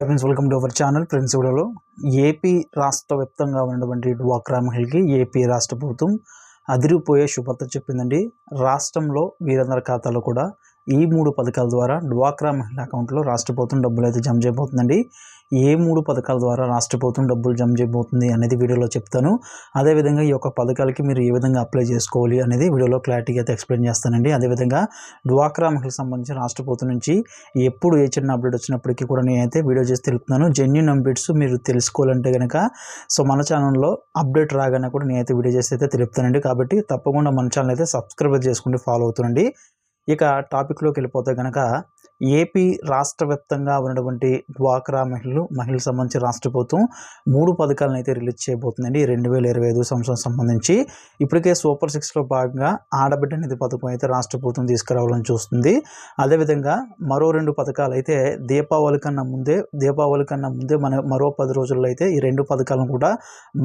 Friends welcome to our channel. Friends వీడియోలో AP రాష్ట్ర వ్యాప్తంగా ఉన్నటువంటి డ్వాక్రా మహిళకి ఏపీ రాష్ట్ర ప్రభుత్వం అదిరిపోయే శుభార్త చెప్పిందండి. రాష్ట్రంలో వీరందరి ఖాతాలో కూడా ఈ మూడు పథకాల ద్వారా డ్వాక్రా మహిళ అకౌంట్లో రాష్ట్ర ప్రభుత్వం డబ్బులు అయితే జమ చేయబోతుందండి. ఏ మూడు పథకాల ద్వారా రాష్ట్ర ప్రభుత్వం డబ్బులు జమ చేయబోతుంది అనేది వీడియోలో చెప్తాను. అదేవిధంగా ఈ యొక్క పథకాలకి మీరు ఏ విధంగా అప్లై చేసుకోవాలి అనేది వీడియోలో క్లారిటీగా అయితే ఎక్స్ప్లెయిన్ చేస్తానండి. అదేవిధంగా డ్వాక్రా మహిళకు సంబంధించి రాష్ట్ర ప్రభుత్వం నుంచి ఎప్పుడు ఏ చిన్న అప్డేట్ వచ్చినప్పటికీ కూడా నేనైతే వీడియో చేసి తెలుపుతున్నాను. జెన్యున్ అప్డేట్స్ మీరు తెలుసుకోవాలంటే కనుక సో మన ఛానల్లో అప్డేట్ రాగానే కూడా నేనైతే వీడియో చేసి అయితే తెలుపుతానండి. కాబట్టి తప్పకుండా మన ఛానల్ అయితే సబ్స్క్రైబ్ చేసుకుంటే ఫాలో అవుతుండండి. ఇక టాపిక్లోకి వెళ్ళిపోతే కనుక ఏపీ రాష్ట్ర వ్యాప్తంగా ఉన్నటువంటి డ్వాక్రా మహిళలు మహిళలకు సంబంధించి రాష్ట్ర ప్రభుత్వం మూడు పథకాలను అయితే రిలీజ్ చేయబోతుందండి. రెండు వేల ఇరవై ఐదు సంవత్సరం సంబంధించి ఇప్పటికే సూపర్ సిక్స్లో భాగంగా ఆడబిడ్డ నిధి పథకం అయితే రాష్ట్ర ప్రభుత్వం తీసుకురావాలని చూస్తుంది. అదేవిధంగా మరో రెండు పథకాలు అయితే దీపావళి కన్నా ముందే దీపావళి కన్నా ముందే మన మరో పది రోజుల్లో అయితే ఈ రెండు పథకాలను కూడా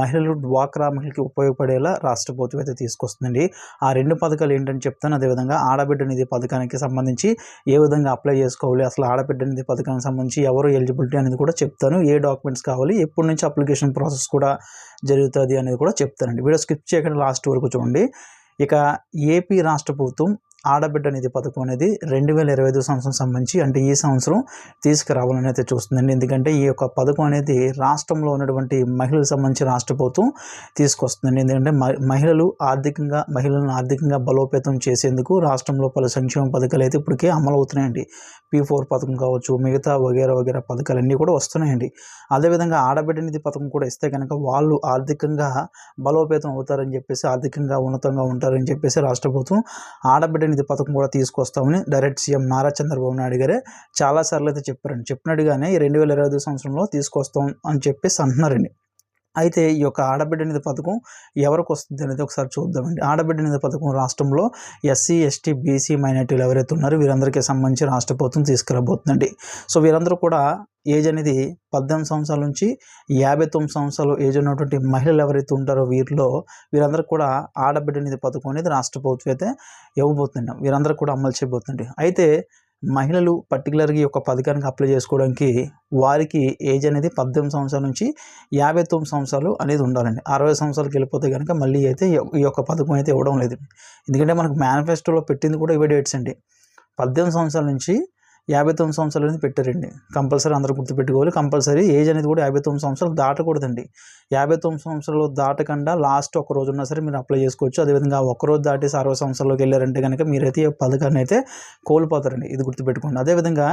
మహిళలు డ్వాక్రా మహిళకి ఉపయోగపడేలా రాష్ట్ర ప్రభుత్వం అయితే తీసుకొస్తుందండి. ఆ రెండు పథకాలు ఏంటని చెప్తాను. అదేవిధంగా ఆడబిడ్డ నిధి పథకానికి సంబంధించి ఏ విధంగా అప్లై చేసుకోవాలి అసలు ఆడబిడ్డ పథకానికి సంబంధించి ఎవరు ఎలిజిబిలిటీ అనేది కూడా చెప్తాను. ఏ డాక్యుమెంట్స్ కావాలి ఎప్పటి నుంచి అప్లికేషన్ ప్రాసెస్ కూడా జరుగుతుంది అనేది కూడా చెప్తానండి. వీడియో స్కిప్ చేయకుండా లాస్ట్ వరకు చూడండి. ఇక ఏపీ రాష్ట్ర ప్రభుత్వం ఆడబిడ్డ నిధి పథకం అనేది రెండు వేల ఇరవై ఐదు సంవత్సరం సంబంధించి అంటే ఈ సంవత్సరం తీసుకురావాలని అయితే చూస్తుందండి. ఎందుకంటే ఈ యొక్క పథకం అనేది రాష్ట్రంలో ఉన్నటువంటి మహిళలకు సంబంధించి రాష్ట్ర ప్రభుత్వం తీసుకొస్తుందండి. ఎందుకంటే మహిళలు ఆర్థికంగా మహిళలను ఆర్థికంగా బలోపేతం చేసేందుకు రాష్ట్రంలో పలు సంక్షేమ పథకాలు అయితే ఇప్పటికే అమలు అవుతున్నాయండి పీ ఫోర్ పథకం కావచ్చు మిగతా వగేరా వగేరా పథకాలన్నీ కూడా వస్తున్నాయండి. అదేవిధంగా ఆడబిడ్డ నిధి పథకం కూడా ఇస్తే కనుక వాళ్ళు ఆర్థికంగా బలోపేతం అవుతారని చెప్పేసి ఆర్థికంగా ఉన్నతంగా ఉంటారని చెప్పేసి రాష్ట్ర ప్రభుత్వం ఆడబిడ్డ నిధి పథకం కూడా తీసుకొస్తామని డైరెక్ట్ సీఎం నారా చంద్రబాబు నాయుడు గారే చాలాసార్లు అయితే చెప్పారండి. చెప్పినట్టుగానే ఈ రెండు వేల ఇరవై ఐదు సంవత్సరంలో తీసుకొస్తాం అని చెప్పేసి అంటున్నారండి అయితే ఈ యొక్క ఆడబిడ్డ నిధి పథకం ఎవరికి వస్తుంది అనేది ఒకసారి చూద్దామండి. ఆడబిడ్డ నిధి పథకం రాష్ట్రంలో ఎస్సీ ఎస్టీ బీసీ మైనార్టీలు ఎవరైతే ఉన్నారో వీరందరికీ సంబంధించి రాష్ట్ర ప్రభుత్వం తీసుకురాబోతుందండి. సో వీరందరూ కూడా ఏజ్ అనేది పద్దెనిమిది సంవత్సరాల నుంచి యాభై తొమ్మిది సంవత్సరాలు ఏజ్ ఉన్నటువంటి మహిళలు ఎవరైతే ఉంటారో వీరిలో వీరందరూ కూడా ఆడబిడ్డ నిధి పథకం అనేది రాష్ట్ర ప్రభుత్వం అయితే ఇవ్వబోతుందండి. వీరందరూ కూడా అమలు చేయబోతుంది అయితే మహిళలు పర్టికులర్గా ఈ యొక్క పథకానికి అప్లై చేసుకోవడానికి వారికి ఏజ్ అనేది పద్దెనిమిది సంవత్సరాల నుంచి యాభై తొమ్మిది సంవత్సరాలు అనేది ఉండాలండి. అరవై సంవత్సరాలకు వెళ్ళిపోతే కనుక మళ్ళీ అయితే ఈ యొక్క పథకం అయితే ఇవ్వడం లేదు. ఎందుకంటే మనకు మేనిఫెస్టోలో పెట్టింది కూడా ఇవే డేట్స్ అండి. పద్దెనిమిది సంవత్సరాల నుంచి యాభై తొమ్మిది సంవత్సరాలు అనేది పెట్టారండి. కంపల్సరీ అందరూ గుర్తుపెట్టుకోవాలి. కంపల్సరీ ఏజ్ అనేది కూడా యాభై తొమ్మిది సంవత్సరాలు దాటకూడదండి. యాభై తొమ్మిది సంవత్సరాలు దాటకుండా లాస్ట్ ఒక రోజు ఉన్నా సరే మీరు అప్లై చేసుకోవచ్చు. అదేవిధంగా ఆ ఒక్క రోజు దాటి అరవై సంవత్సరాల్లోకి వెళ్ళారంటే కనుక మీరైతే ఈ పథకాన్ని అయితే కోల్పోతారండి. ఇది గుర్తుపెట్టుకోండి. అదేవిధంగా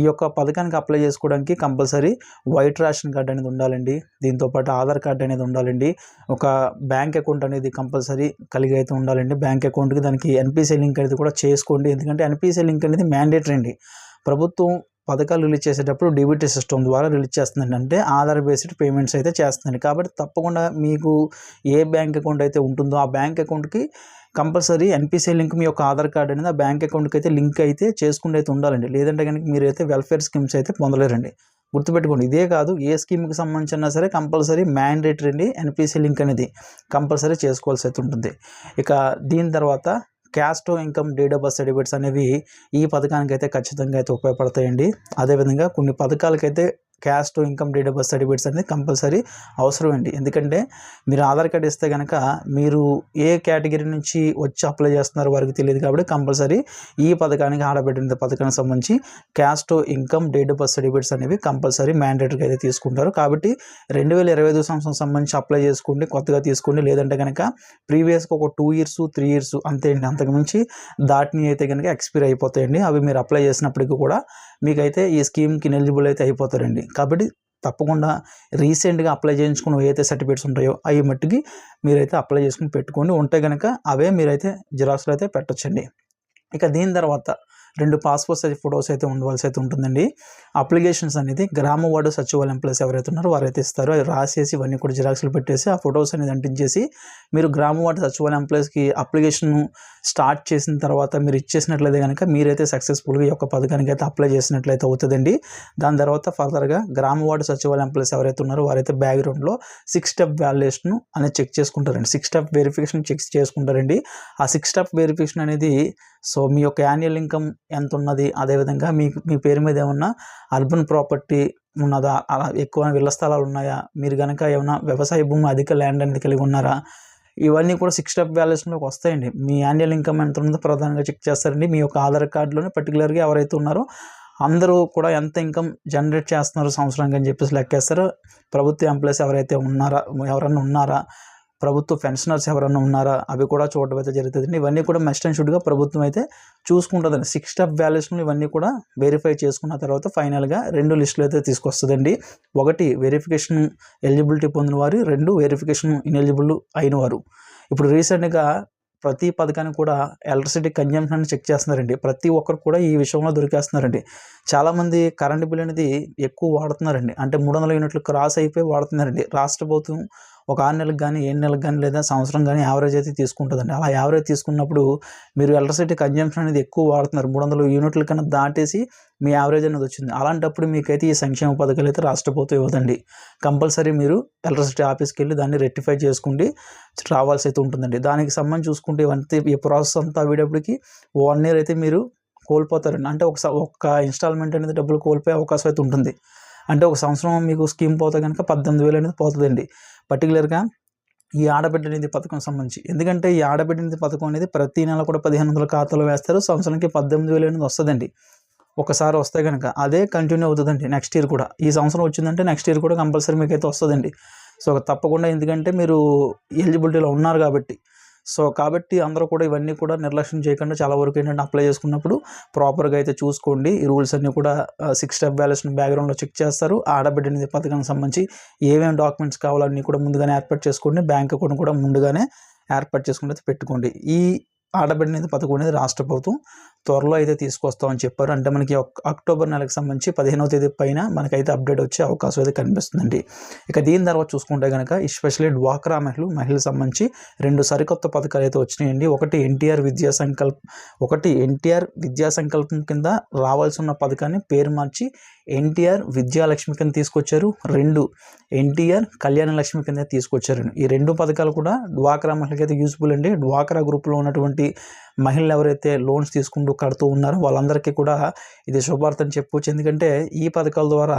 ఈ యొక్క పథకానికి అప్లై చేసుకోవడానికి కంపల్సరీ వైట్ రేషన్ కార్డ్ అనేది ఉండాలండి. దీంతోపాటు ఆధార్ కార్డ్ అనేది ఉండాలండి. ఒక బ్యాంక్ అకౌంట్ అనేది కంపల్సరీ కలిగి అయితే ఉండాలండి. బ్యాంక్ అకౌంట్కి దానికి ఎన్పిసి లింక్ అనేది కూడా చేసుకోండి. ఎందుకంటే ఎన్పిసి లింక్ అనేది మ్యాండేటరీ అండి. ప్రభుత్వం పథకాలు రిలీజ్ చేసేటప్పుడు డీబీటీ సిస్టమ్ ద్వారా రిలీజ్ చేస్తుందండి. అంటే ఆధార్ బేస్డ్ పేమెంట్స్ అయితే చేస్తుందండి. కాబట్టి తప్పకుండా మీకు ఏ బ్యాంక్ అకౌంట్ అయితే ఉంటుందో ఆ బ్యాంక్ అకౌంట్కి కంపల్సరీ ఎన్పిసిఐ లింక్ మీ యొక్క ఆధార్ కార్డ్ అనేది ఆ బ్యాంక్ అకౌంట్కి అయితే లింక్ అయితే చేసుకుంటే అయితే ఉండాలండి. లేదంటే కనుక మీరైతే వెల్ఫేర్ స్కీమ్స్ అయితే పొందలేరండి. గుర్తుపెట్టుకోండి ఇదే కాదు ఏ స్కీమ్కి సంబంధించినా సరే కంపల్సరీ మ్యాండేటరీ అండి ఎన్పిసి లింక్ అనేది కంపల్సరీ చేసుకోవాల్సి అయితే ఉంటుంది. ఇక దీని తర్వాత caste income date of birth certificates అనేవి ఈ పథకానికి అయితే ఖచ్చితంగా అయితే ఉపయోగపడతాయండి. అదేవిధంగా కొన్ని పథకాలకైతే caste income date of birth certificates అనేది కంపల్సరీ అవసరం అండి. ఎందుకంటే మీరు ఆధార్ కార్డ్ ఇస్తే కనుక మీరు ఏ కేటగిరీ నుంచి వచ్చి అప్లై చేస్తున్నారో వారికి తెలియదు కాబట్టి కంపల్సరీ ఈ పథకానికి ఆడబెట్టిన పథకానికి సంబంధించి caste income date of birth certificates అనేవి కంపల్సరీ మ్యాండేటరీగా అయితే తీసుకుంటారు. కాబట్టి రెండు వేల ఇరవై ఐదు సంవత్సరం సంబంధించి అప్లై చేసుకోండి కొత్తగా తీసుకోండి. లేదంటే కనుక ప్రీవియస్గా ఒక టూ ఇయర్స్ త్రీ ఇయర్స్ అంతే అండి. అంతకుమించి దాటిని అయితే కనుక ఎక్స్పైర్ అయిపోతాయండి. అవి మీరు అప్లై చేసినప్పటికీ కూడా మీకైతే ఈ స్కీమ్కి ఎలిజిబుల్ అయితే అయిపోతారండి. కాబట్టి తప్పకుండా రీసెంట్గా అప్లై చేయించుకున్న ఏవైతే సర్టిఫికేట్స్ ఉంటాయో అవి మట్టుకి మీరైతే అప్లై చేసుకుని పెట్టుకోండి. ఉంటే కనుక అవే మీరైతే జిరాక్స్లో అయితే పెట్టొచ్చండి. ఇక దీని తర్వాత రెండు పాస్పోర్ట్ సైజ్ ఫొటోస్ అయితే ఉండవలసి అయితే ఉంటుందండి. అప్లికేషన్స్ అనేది గ్రామ వార్డు సచివాలయం ప్లస్ ఎవరైతే ఉన్నారో వారైతే ఇస్తారో. అది రాసేసి ఇవన్నీ కూడా జిరాక్స్లు పెట్టేసి ఆ ఫొటోస్ అనేది అంటించేసి మీరు గ్రామ వార్డు సచివాలయం ప్లస్కి అప్లికేషన్ స్టార్ట్ చేసిన తర్వాత మీరు ఇచ్చేసినట్లయితే కనుక మీరైతే సక్సెస్ఫుల్గా ఈ యొక్క పథకానికి అయితే అప్లై చేసినట్లయితే అవుతుందండి. దాని తర్వాత ఫర్దర్గా గ్రామ వార్డు సచివాలయం ప్లస్ ఎవరైతే ఉన్నారో వారైతే బ్యాక్గ్రౌండ్లో సిక్స్ స్టెప్ వ్యాలిడేషన్ అనేది చెక్ చేసుకుంటారండి. సిక్స్ స్టెప్ వెరిఫికేషన్ చెక్ చేసుకుంటారండి. ఆ సిక్స్ స్టెప్ వెరిఫికేషన్ అనేది సో మీ యొక్క యాన్యువల్ ఇన్కమ్ ఎంత ఉన్నది అదేవిధంగా మీకు మీ పేరు మీద ఏమన్నా అర్బన్ ప్రాపర్టీ ఉన్నదా? అలా ఎక్కువ ఇళ్ళ స్థలాలు ఉన్నాయా? మీరు కనుక ఏమైనా వ్యవసాయ భూమి అధిక ల్యాండ్ అనేది కలిగి ఉన్నారా? ఇవన్నీ కూడా సిక్స్ స్టెప్ బ్యాలెన్స్లోకి వస్తాయండి. మీ యాన్యువల్ ఇన్కమ్ ఎంత ఉందో ప్రధానంగా చెక్ చేస్తారండి. మీ యొక్క ఆధార్ కార్డులోనే పర్టికులర్గా ఎవరైతే ఉన్నారో అందరూ కూడా ఎంత ఇన్కమ్ జనరేట్ చేస్తున్నారు సంవత్సరానికి అని చెప్పేసి లెక్కేస్తారు. ప్రభుత్వ ఎంప్లాయీస్ ఎవరైతే ఉన్నారా ఎవరైనా ఉన్నారా? ప్రభుత్వ పెన్షనర్స్ ఎవరైనా ఉన్నారా? అవి కూడా చూడడం అయితే జరుగుతుంది. ఇవన్నీ కూడా మెస్ట్ అండ్ షుడ్గా ప్రభుత్వం అయితే చూసుకుంటుందండి. సిక్స్ స్టెప్ వ్యాల్యూస్ను ఇవన్నీ కూడా వెరిఫై చేసుకున్న తర్వాత ఫైనల్గా రెండు లిస్టులు అయితే తీసుకొస్తుందండి. ఒకటి వెరిఫికేషన్ ఎలిజిబిలిటీ పొందిన వారు. రెండు వెరిఫికేషన్ ఇన్ఎలిజిబుల్ అయిన వారు ఇప్పుడు రీసెంట్గా ప్రతి పథకానికి కూడా ఎలక్ట్రిసిటీ కన్జంప్షన్ చెక్ చేస్తున్నారండి. ప్రతి ఒక్కరు కూడా ఈ విషయంలో దొరికేస్తున్నారండి. చాలామంది కరెంటు బిల్ అనేది ఎక్కువ వాడుతున్నారండి. అంటే మూడు వందల యూనిట్లు క్రాస్ అయిపోయి వాడుతున్నారండి. రాష్ట్ర ప్రభుత్వం ఒక ఆరు నెలలకు కానీ ఏడు నెలలకు కానీ లేదా సంవత్సరం కానీ యావరేజ్ అయితే తీసుకుంటుందండి. అలా యావరేజ్ తీసుకున్నప్పుడు మీరు ఎలక్ట్రిసిటీ కన్జంప్షన్ అనేది ఎక్కువ వాడుతున్నారు. మూడు వందల యూనిట్ల కన్నా దాటేసి మీ యావరేజ్ అనేది వచ్చింది. అలాంటప్పుడు మీకైతే ఈ సంక్షేమ పథకాలు అయితే రాష్ట్రపోతూ ఇవ్వదండి. కంపల్సరీ మీరు ఎలక్ట్రిసిటీ ఆఫీస్కి వెళ్ళి దాన్ని రెక్టిఫై చేసుకుంటే రావాల్సి అయితే ఉంటుందండి. దానికి సంబంధించి చూసుకుంటే ఇవంతా ఈ ప్రాసెస్ అంతా అయ్యేటప్పటికి వన్ ఇయర్ అయితే మీరు కోల్పోతారండి. అంటే ఒక ఒక ఇన్స్టాల్మెంట్ అనేది డబ్బులు కోల్పోయే అవకాశం అయితే ఉంటుంది. అంటే ఒక సంవత్సరం మీకు స్కీమ్ పోతే కనుక పద్దెనిమిది వేలు అనేది పోతుందండి. పర్టికులర్గా ఈ ఆడబిడ్డ నిధి పథకం సంబంధించి. ఎందుకంటే ఈ ఆడబిడ్డ నిధి పథకం అనేది ప్రతి నెల కూడా పదిహేను వందల ఖాతాలో వేస్తారు. సంవత్సరానికి పద్దెనిమిది వేలు అనేది వస్తుందండి. ఒకసారి వస్తే కనుక అదే కంటిన్యూ అవుతుందండి నెక్స్ట్ ఇయర్ కూడా. ఈ సంవత్సరం వచ్చిందంటే నెక్స్ట్ ఇయర్ కూడా కంపల్సరీ మీకు అయితే వస్తుందండి. సో తప్పకుండా ఎందుకంటే మీరు ఎలిజిబిలిటీలో ఉన్నారు కాబట్టి సో కాబట్టి అందరూ కూడా ఇవన్నీ కూడా నిర్లక్ష్యం చేయకుండా చాలా వరకు ఏంటంటే అప్లై చేసుకున్నప్పుడు ప్రాపర్గా అయితే చూసుకోండి. ఈ రూల్స్ అన్నీ కూడా సిక్స్ స్టెప్ బ్యాలెన్స్ని బ్యాక్గ్రౌండ్లో చెక్ చేస్తారు. ఆడబిడ్డ పథకానికి సంబంధించి ఏమేమి డాక్యుమెంట్స్ కావాలన్నీ కూడా ముందుగానే ఏర్పాటు చేసుకోండి. బ్యాంక్ అకౌంట్ కూడా ముందుగానే ఏర్పాటు చేసుకుని అయితే పెట్టుకోండి. ఈ ఆడబిడ్డ పథకం అనేది రాష్ట్ర ప్రభుత్వం. త్వరలో అయితే తీసుకొస్తామని చెప్పారు. అంటే మనకి అక్టోబర్ నెలకు సంబంధించి పదిహేనవ తేదీ పైన మనకైతే అప్డేట్ వచ్చే అవకాశం అయితే కనిపిస్తుందండి. ఇక దీని తర్వాత చూసుకుంటే కనుక ఎస్పెషల్లీ డ్వాక్రా మహిళలు మహిళలకు సంబంధించి రెండు సరికొత్త పథకాలు అయితే వచ్చినాయండి. ఒకటి ఎన్టీఆర్ విద్యా సంకల్ప ఒకటి ఎన్టీఆర్ విద్యా సంకల్పం కింద రావాల్సి ఉన్న పథకాన్ని పేరు మార్చి ఎన్టీఆర్ విద్యాలక్ష్మి కింద తీసుకొచ్చారు. రెండు ఎన్టీఆర్ కళ్యాణ లక్ష్మి కింద తీసుకొచ్చారు ఈ రెండు పథకాలు కూడా డ్వాక్రా మహిళకి అయితే యూస్ఫుల్ అండి. డ్వాక్రా గ్రూప్లో ఉన్నటువంటి మహిళలు ఎవరైతే లోన్స్ తీసుకుంటూ కడుతూ ఉన్నారో వాళ్ళందరికీ కూడా ఇది శుభార్త అని చెప్పవచ్చు ఎందుకంటే ఈ పథకాల ద్వారా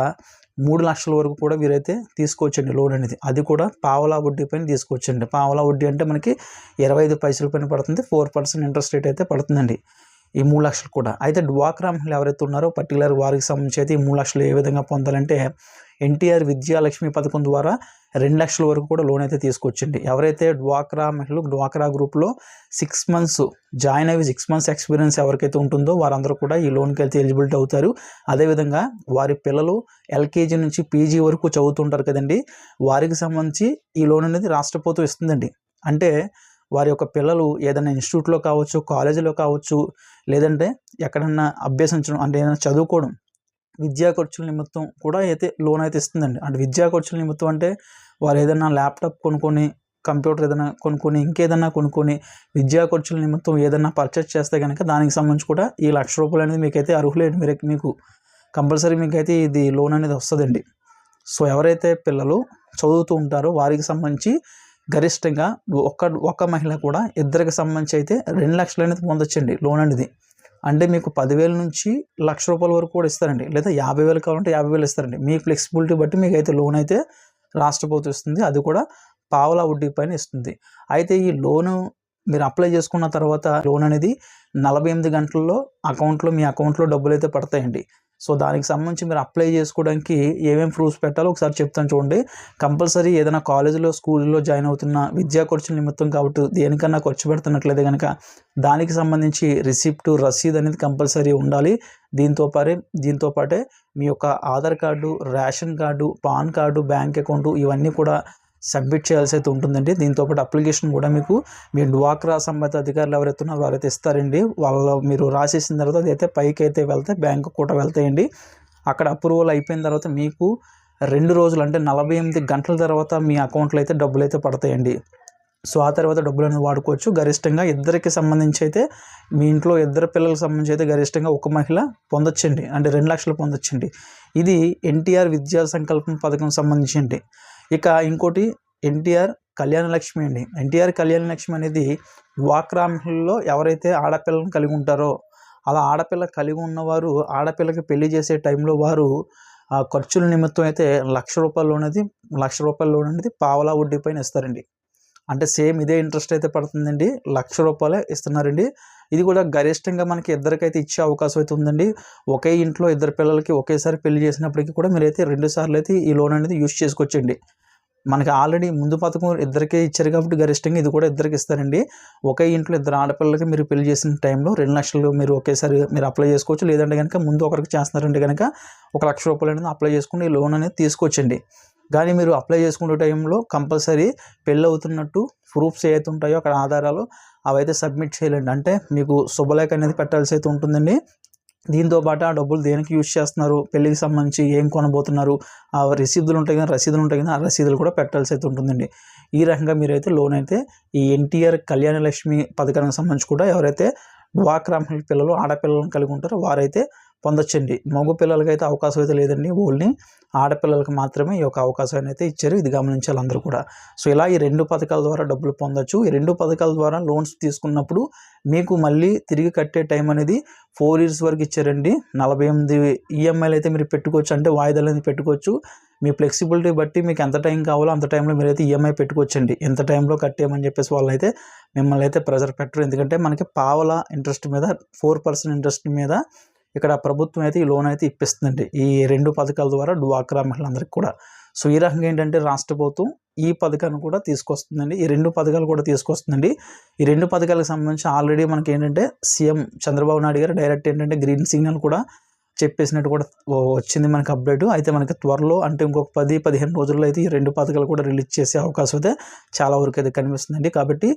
మూడు లక్షల వరకు కూడా వీరైతే తీసుకోవచ్చండి లోన్ అనేది. అది కూడా పావలా వడ్డీ పైన తీసుకోవచ్చండి. పావలా వడ్డీ అంటే మనకి ఇరవై ఐదు పైసల పైన పడుతుంది. ఫోర్ పర్సెంట్ ఇంట్రెస్ట్ రేట్ అయితే పడుతుందండి. ఈ మూడు లక్షలు కూడా. అయితే డ్వాక్రా మహిళలు ఎవరైతే ఉన్నారో పర్టికులర్ వారికి సంబంధించి అయితే ఈ మూడు లక్షలు ఏ విధంగా పొందాలంటే ఎన్టీఆర్ విద్యాలక్ష్మి పథకం ద్వారా రెండు లక్షల వరకు కూడా లోన్ అయితే తీసుకొచ్చండి ఎవరైతే డ్వాక్రా మహిళలు డ్వాక్రా గ్రూప్లో సిక్స్ మంత్స్ జాయిన్ అయ్యి సిక్స్ మంత్స్ ఎక్స్పీరియన్స్ ఎవరికైతే ఉంటుందో వారందరూ కూడా ఈ లోన్కి వెళ్తే ఎలిజిబిలిటీ అవుతారు. అదేవిధంగా వారి పిల్లలు ఎల్కేజీ నుంచి పీజీ వరకు చదువుతుంటారు కదండి. వారికి సంబంధించి ఈ లోన్ అనేది రాష్ట్ర ప్రభుత్వం ఇస్తుందండి. అంటే వారి యొక్క పిల్లలు ఏదైనా ఇన్స్టిట్యూట్లో కావచ్చు కాలేజీలో కావచ్చు లేదంటే ఎక్కడన్నా అభ్యసించడం అంటే ఏదైనా చదువుకోవడం విద్యా ఖర్చుల నిమిత్తం కూడా అయితే లోన్ అయితే ఇస్తుందండి. అంటే విద్యా ఖర్చుల నిమిత్తం అంటే వారు ఏదైనా ల్యాప్టాప్ కొనుక్కొని కంప్యూటర్ ఏదైనా కొనుక్కొని ఇంకేదైనా కొనుక్కొని విద్యా ఖర్చుల నిమిత్తం ఏదైనా పర్చేస్ చేస్తే కనుక దానికి సంబంధించి కూడా ఈ లక్ష రూపాయలు అనేది మీకైతే అర్హులేదు మీరు మీకు కంపల్సరీ మీకైతే ఇది లోన్ అనేది వస్తుందండి. సో ఎవరైతే పిల్లలు చదువుతూ ఉంటారో వారికి సంబంధించి గరిష్టంగా ఒక ఒక మహిళ కూడా ఇద్దరికి సంబంధించి అయితే రెండు లక్షలు అనేది పొందొచ్చండి లోన్ అనేది. అంటే మీకు పదివేల నుంచి లక్ష రూపాయల వరకు కూడా ఇస్తారండి. లేదా యాభై వేలు కావాలంటే యాభై వేలు ఇస్తారండి. మీ ఫ్లెక్సిబిలిటీ బట్టి మీకు అయితే లోన్ అయితే రాష్ట్ర ప్రభుత్వం ఇస్తుంది. అది కూడా పావలా వడ్డీ పైన ఇస్తుంది. అయితే ఈ లోను మీరు అప్లై చేసుకున్న తర్వాత లోన్ అనేది నలభై ఎనిమిది గంటల్లో అకౌంట్లో మీ అకౌంట్లో డబ్బులు అయితే పడతాయండి. సో దానికి సంబంధించి మీరు అప్లై చేసుకోవడానికి ఏమేమి ప్రూఫ్స్ పెట్టాలో ఒకసారి చెప్తాను చూడండి. కంపల్సరీ ఏదైనా కాలేజీలో స్కూల్లో జాయిన్ అవుతున్న విద్యా ఖర్చుల నిమిత్తం కాబట్టి దేనికన్నా ఖర్చు పెడుతున్నట్లయితే కనుక దానికి సంబంధించి రిసిప్ట్ రసీద్ అనేది కంపల్సరీ ఉండాలి. దీంతో పాటే దీంతో పాటే మీ యొక్క Aadhaar card ration card PAN card bank account ఇవన్నీ కూడా సబ్మిట్ చేయాల్సి అయితే ఉంటుందండి. దీంతో పాటు అప్లికేషన్ కూడా మీకు మీ డ్వాక్రా సంబంధిత అధికారులు ఎవరైతే ఉన్నారో వారైతే ఇస్తారండి. వాళ్ళ మీరు రాసేసిన తర్వాత అదైతే పైకి అయితే వెళ్తే బ్యాంకు కూడా వెళ్తాయండి. అక్కడ అప్రూవల్ అయిపోయిన తర్వాత మీకు రెండు రోజులు అంటే నలభై ఎనిమిది గంటల తర్వాత మీ అకౌంట్లో అయితే డబ్బులు అయితే పడతాయండి. సో ఆ తర్వాత డబ్బులు అనేది వాడుకోవచ్చు. గరిష్టంగా ఇద్దరికి సంబంధించి అయితే మీ ఇంట్లో ఇద్దరు పిల్లలకు సంబంధించి అయితే గరిష్టంగా ఒక మహిళ పొందొచ్చండి. అంటే రెండు లక్షలు పొందొచ్చండి. ఇది ఎన్టీఆర్ విద్యా సంకల్పం పథకం సంబంధించి ఇక ఇంకోటి ఎన్టీఆర్ కళ్యాణ లక్ష్మి అండి. ఎన్టీఆర్ కళ్యాణ లక్ష్మి అనేది డ్వాక్రా మహిళల్లో ఎవరైతే ఆడపిల్లను కలిగి ఉంటారో అలా ఆడపిల్ల కలిగి ఉన్నవారు ఆడపిల్లకి పెళ్ళి చేసే టైంలో వారు ఖర్చుల నిమిత్తం అయితే లక్ష రూపాయల లోన్ అనేది లక్ష రూపాయల లోన్ అనేది పావలా వడ్డీ పైన ఇస్తారండి. అంటే సేమ్ ఇదే ఇంట్రెస్ట్ అయితే పడుతుందండి. లక్ష రూపాయలే ఇస్తున్నారండి. ఇది కూడా గరిష్టంగా మనకి ఇద్దరికైతే ఇచ్చే అవకాశం అయితే ఉందండి. ఒకే ఇంట్లో ఇద్దరు పిల్లలకి ఒకేసారి పెళ్ళి చేసినప్పటికీ కూడా మీరైతే రెండు సార్లు అయితే ఈ లోన్ అనేది యూస్ చేసుకోవచ్చండి. మనకి ఆల్రెడీ ముందు పథకం ఇద్దరికే ఇచ్చారు కాబట్టి గరిష్టంగా ఇది కూడా ఇద్దరికి ఇస్తారండి. ఒకే ఇంట్లో ఇద్దరు ఆడపిల్లలకి మీరు పెళ్ళి చేసిన టైంలో రెండు లక్షలు మీరు ఒకేసారి మీరు అప్లై చేసుకోవచ్చు. లేదంటే కనుక ముందు ఒకరికి చేస్తున్నారంటే కనుక ఒక లక్ష రూపాయలు అనేది అప్లై చేసుకుని లోన్ అనేది తీసుకోవచ్చండి. కానీ మీరు అప్లై చేసుకునే టైంలో కంపల్సరీ పెళ్ళి అవుతున్నట్టు ప్రూఫ్స్ ఏవైతే ఉంటాయో అక్కడ ఆధారాలు అవైతే సబ్మిట్ చేయాలండి. అంటే మీకు శుభలేఖ అనేది పెట్టాల్సి అయితే ఉంటుందండి. దీంతో పాటు ఆ డబ్బులు దేనికి యూజ్ చేస్తున్నారు? పెళ్ళికి సంబంధించి ఏం కొనబోతున్నారు? ఆ రసీదులు ఉంటాయి కదా రసీదులు ఉంటాయి కదా ఆ రసీదులు కూడా పెట్టాల్సి అయితే ఉంటుందండి. ఈ రకంగా మీరైతే లోన్ అయితే ఈ ఎన్టీఆర్ కళ్యాణ లక్ష్మి పథకానికి సంబంధించి కూడా ఎవరైతే డ్వాక్రా పిల్లలు ఆడపిల్లలను కలిగి ఉంటారో వారైతే పొందొచ్చండి. మగ పిల్లలకి అయితే అవకాశం అయితే లేదండి. ఓన్లీ ఆడపిల్లలకు మాత్రమే ఈ యొక్క అవకాశాన్ని అయితే ఇచ్చారు. ఇది గమనించాలి అందరూ కూడా. సో ఇలా ఈ రెండు పథకాల ద్వారా డబ్బులు పొందొచ్చు. ఈ రెండు పథకాల ద్వారా లోన్స్ తీసుకున్నప్పుడు మీకు మళ్ళీ తిరిగి కట్టే టైం అనేది ఫోర్ ఇయర్స్ వరకు ఇచ్చారండి. నలభై ఎనిమిది ఈఎంఐలు అయితే మీరు పెట్టుకోవచ్చు. అంటే వాయిదాలు అనేది పెట్టుకోవచ్చు. మీ ఫ్లెక్సిబిలిటీ బట్టి మీకు ఎంత టైం కావాలో అంత టైంలో మీరైతే ఈఎంఐ పెట్టుకోవచ్చండి. ఎంత టైంలో కట్టేయమని చెప్పేసి వాళ్ళు అయితే మిమ్మల్ని అయితే ప్రెజర్ పెట్టరు. ఎందుకంటే మనకి పావల ఇంట్రెస్ట్ మీద ఫోర్ పర్సెంట్ ఇంట్రెస్ట్ మీద ఇక్కడ ప్రభుత్వం అయితే ఈ లోన్ అయితే ఇప్పిస్తుందండి. ఈ రెండు పథకాల ద్వారా డ్వాక్రా మహిళలందరికీ కూడా. సో ఈ రకంగా ఏంటంటే రాష్ట్ర ప్రభుత్వం ఈ పథకాన్ని కూడా తీసుకొస్తుందండి. ఈ రెండు పథకాలు కూడా తీసుకొస్తుందండి. ఈ రెండు పథకాలకు సంబంధించి ఆల్రెడీ మనకి ఏంటంటే సీఎం చంద్రబాబు నాయుడు గారు డైరెక్ట్ ఏంటంటే గ్రీన్ సిగ్నల్ కూడా చెప్పేసినట్టు కూడా వచ్చింది మనకి అప్డేట్. అయితే మనకి త్వరలో అంటే ఇంకొక పది పదిహేను రోజుల్లో అయితే ఈ రెండు పథకాలు కూడా రిలీజ్ చేసే అవకాశం అయితే చాలా వరకు అయితే కనిపిస్తుందండి. కాబట్టి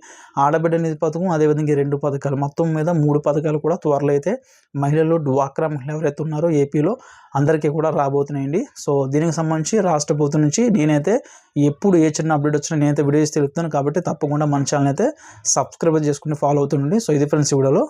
ఆడబిడ్డ నిధి పథకం అదేవిధంగా ఈ రెండు పథకాలు మొత్తం మీద మూడు పథకాలు కూడా త్వరలో అయితే మహిళలు డ్వాక్రా మహిళలు ఎవరైతే ఉన్నారో ఏపీలో అందరికీ కూడా రాబోతున్నాయండి. సో దీనికి సంబంధించి రాష్ట్ర ప్రభుత్వం నుంచి నేనైతే ఎప్పుడు ఏ చిన్న అప్డేట్ వచ్చినా నేనైతే వీడియోస్ తెలుపుతాను. కాబట్టి తప్పకుండా మన ఛానల్ అయితే సబ్స్క్రైబ్ చేసుకుని ఫాలో అవుతుండండి. సో ఇది ఫ్రెండ్స్ వీడియోలో.